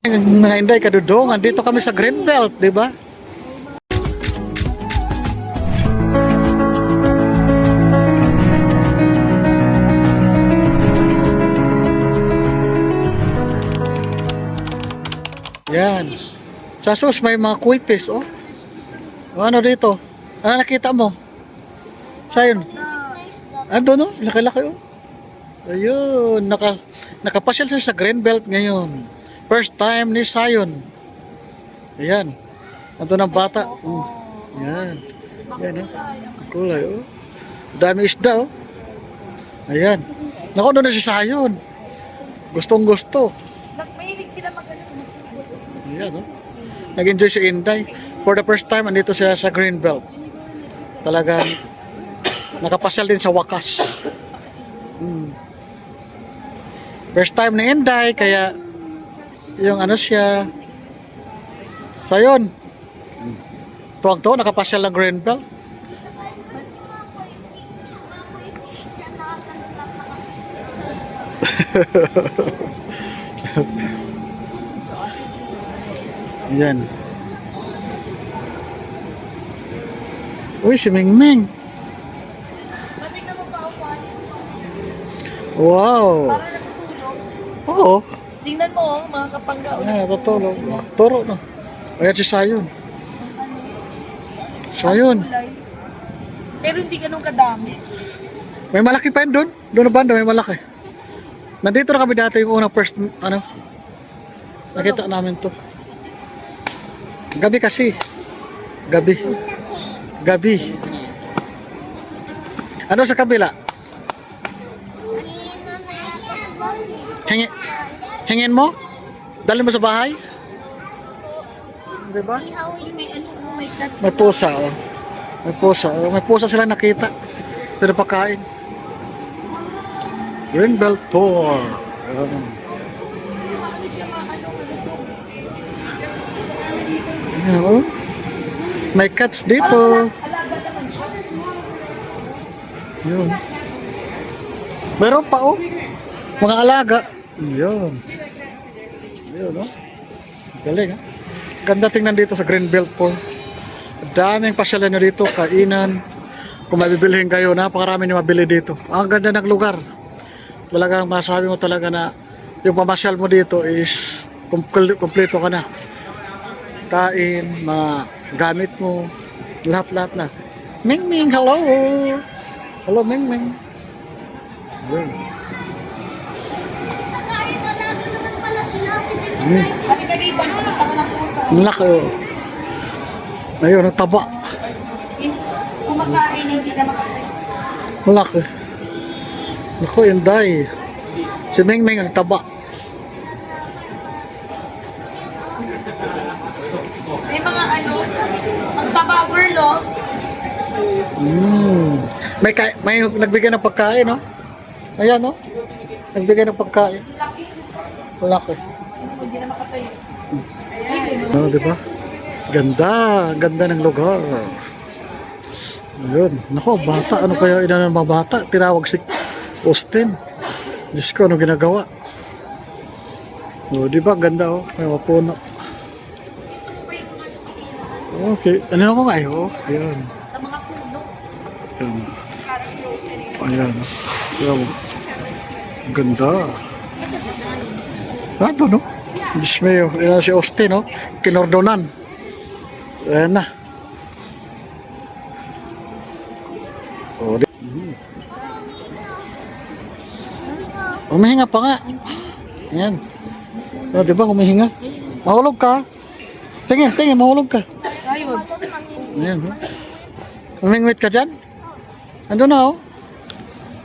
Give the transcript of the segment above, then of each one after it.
Mga Inday Kadudong, andito kami sa Greenbelt, di ba? Yan. Sa sus, may mga kuipis, oh. O, ano dito? Ano nakita mo? Sayon. Ando no? Laki-laki, oh. Ayun, naka, nakapasyal siya sa Greenbelt ngayon. First time ni Sayon. Ayan. Ando ng bata. Mm. Ayan. Ayan, oh. Kulay, oh. Dami isda, oh. Ayan. Naku, doon na si Sayon. Gustong gusto. Mahilig sila mag Ayan, oh. Nag-enjoy si Inday. For the first time, andito siya sa Greenbelt. Talagang nakapasyal din sa wakas. Mm. First time ni Inday, kaya yung ano siya, sayon. Tuwang to, nakapasyal ng Greenbelt. Yan. Uy, si ako, ano? Wow. Oo. Tingnan mo, oh, mga kapangga. oh, Ayan, tutulog. sila. Turo na. Ayan si Sayon. Sayon. Pero hindi ganun kadami. May malaki pa yun doon. Doon na banda, may malaki. Nandito na kami dati yung unang first, ano, nakita namin to. Gabi kasi. Gabi. Gabi. Ano sa kabila? Hingi, hingin mo? Dali mo sa bahay? Di ba? Ihaw yung may may cuts. May pusa, oh. May pusa, oh. May pusa sila nakita. Pero pagkain. Greenbelt Tour. Um, oh. May cats dito. Yun. Meron pa, oh. Mga alaga. Yun. Yun, oh. Galing, ah. Ganda tingnan dito sa Greenbelt po. Daming pasyalan nyo dito, kainan. Kung mabibilhin kayo, napakarami nyo mabili dito. Ang ganda ng lugar. Talagang masabi mo talaga na yung pamasyal mo dito is kumpleto ka na. Kain, mga gamit mo, lahat-lahat na. Ming Ming, hello! Hello, Ming Ming. Yun. Hmm. Halika dito, nakapata ko ng laki, oh. Ayun, ang taba. In- Kumakain, hindi na makatay. Malaki. Naku, yung day. Si Ming Ming ang taba. May mga ano, ang taba girl, oh. Mm. May, kay, may nagbigay ng pagkain, no? Ayan, no? Nagbigay ng pagkain. Laki. Malaki. Hindi na makatay. Ayan. No, di ba? Ganda, ganda ng lugar. Ayun. Nako, bata. Ano kaya ina ng mga bata? Tinawag si Austin. Diyos ko, ano ginagawa? O, di ba? Ganda, oh. May mga puno. Okay. Ano ako nga, oh. Ayan. Sa mga puno. Ayan. Ayan. Ayan. Ganda. Ano, no? Diyos mio. Ayan si Austin, no? Kinordonan. Ayan na. O, di. Umihinga pa nga. Ayan. O, di ba? Umihinga. Mahulog ka. Tingin, tingin, mahulog ka. Sayod. Ayan, oh. Umingwit ka dyan? Ando na, oh.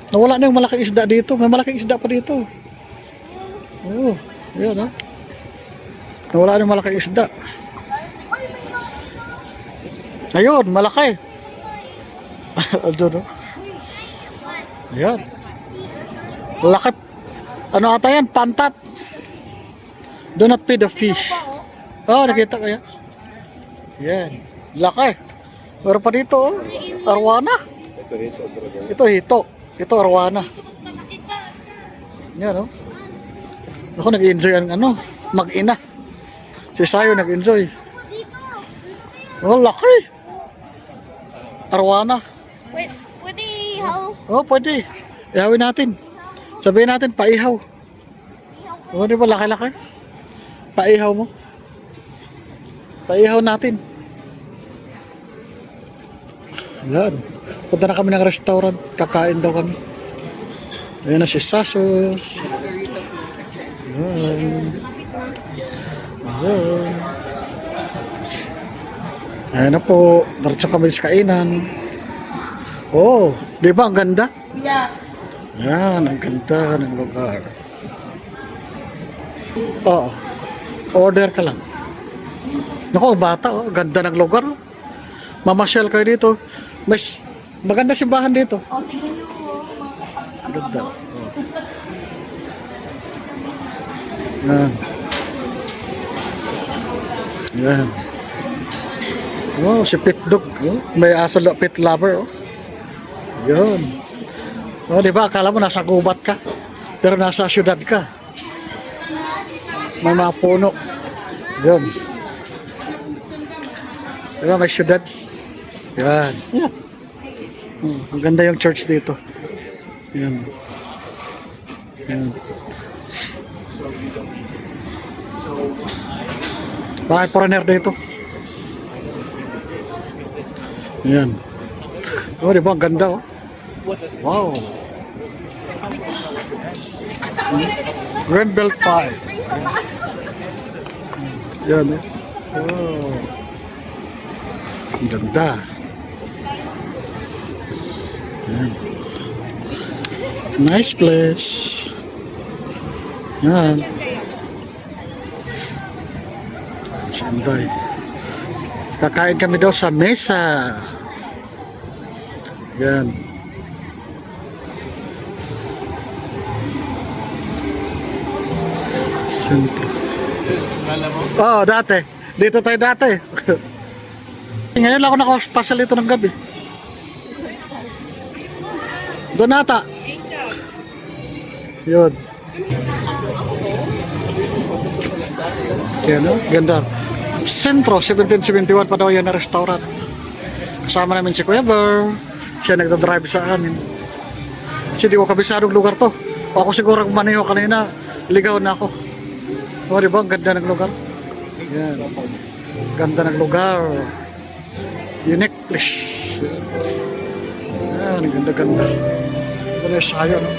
Nawala na yung malaking isda dito. May malaking isda pa dito. Oh, ayan, oh. Na yung malaking isda. Ayun, malaki. Ando, no? Ayan. Laki. Ano ata yan? Pantat. Do not feed the fish. Oh, nakita ko yan. Yan. Laki. Meron pa dito, oh. Arwana. Ito hito. Ito arwana. Yan, oh. Ako nag-enjoy ang ano, mag-ina. Si Sayo nag-enjoy. Dito. Oh, laki. Arwana. Pwede, pwede ihaw. Oh, pwede. Ihawin natin. Sabihin natin, paihaw. Ihaw. Oh, di ba laki-laki? Paihaw mo. Paihaw natin. Yan. Punta na kami ng restaurant. Kakain daw kami. Ayan na si Sasos. Yan. Ayan. Ayan na po. Diretso kami sa kainan. Oh, di ba ang ganda? Yeah. Yan, ang ganda ng lugar. Oo. Order ka lang. Naku, bata, oh. ganda ng lugar. Oh. Mamasyal kayo dito. Mas maganda simbahan dito. O, tingnan niyo po. Ganda. Oh. Yan. Yan. Wow, si Pit Dog. Oh. May aso pit lover. Oh. Yun. Oh, di ba? Akala mo nasa gubat ka. Pero nasa syudad ka. May mga puno. Yun. Di ba? May syudad. Yan. Yan. Oh, ang ganda yung church dito. Yan. Yan. Bakit foreigner dito? Yan. Oh, di ba? Ang ganda, oh. Wow. Red Belt Pie. Yan, oh. Wow. Ang ganda. Yan. Nice place. Yan. Sanday. Kakain kami daw sa mesa. Yan. Sentro. Oo, oh, dati. Dito tayo dati. Ngayon lang ako nakapasyal dito ng gabi. Donata. Yun. Yan, no? Ganda. Sentro, 1771 pa daw yan na restaurant. Kasama namin si Kuya Ber. Siya nagdadrive sa amin. Kasi di ko kabisadong lugar to. O ako siguro kung maniho kanina, ligaw na ako. O, di ba? Ang ganda ng lugar. Yan. Ganda ng lugar. Unique place. Yan, ganda-ganda. Ito na yung sayo, no?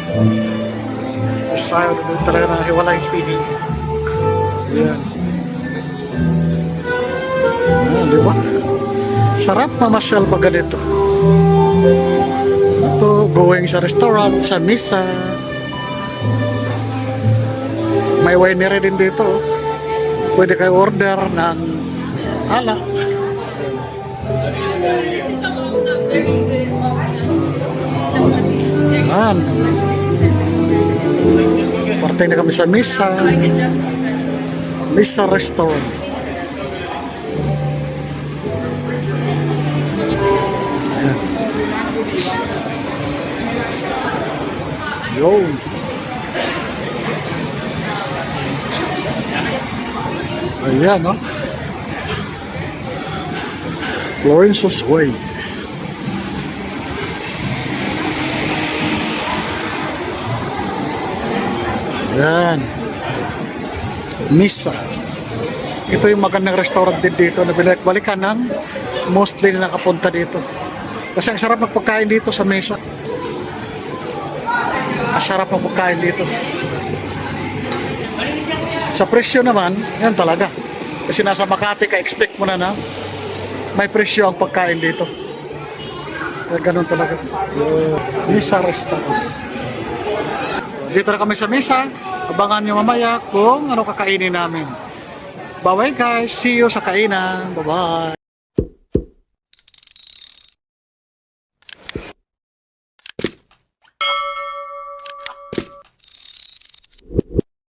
Yung sayo, doon talaga na hiwalay. Yan. Yan, di ba? Sarap mamasyal pag ganito. Ito, going sa restaurant, sa misa. May winery din dito. oh. Pwede kayo order ng alak. Yan. Parte na kami sa misa. Misa restaurant. Yun. Ayan, no? Florence's Way. Ayan. Misa. Ito yung magandang restaurant din dito na binalik-balikan ng mostly na nakapunta dito. Kasi ang sarap magpagkain dito sa mesa. Ang sarap ng pagkain dito. Sa presyo naman, yan talaga. Kasi nasa Makati ka, expect mo na na may presyo ang pagkain dito. Kaya ganun talaga. Misa Restaurant. Dito na kami sa Misa. Abangan nyo mamaya kung ano kakainin namin. Bye-bye guys. See you sa kainan. Bye-bye.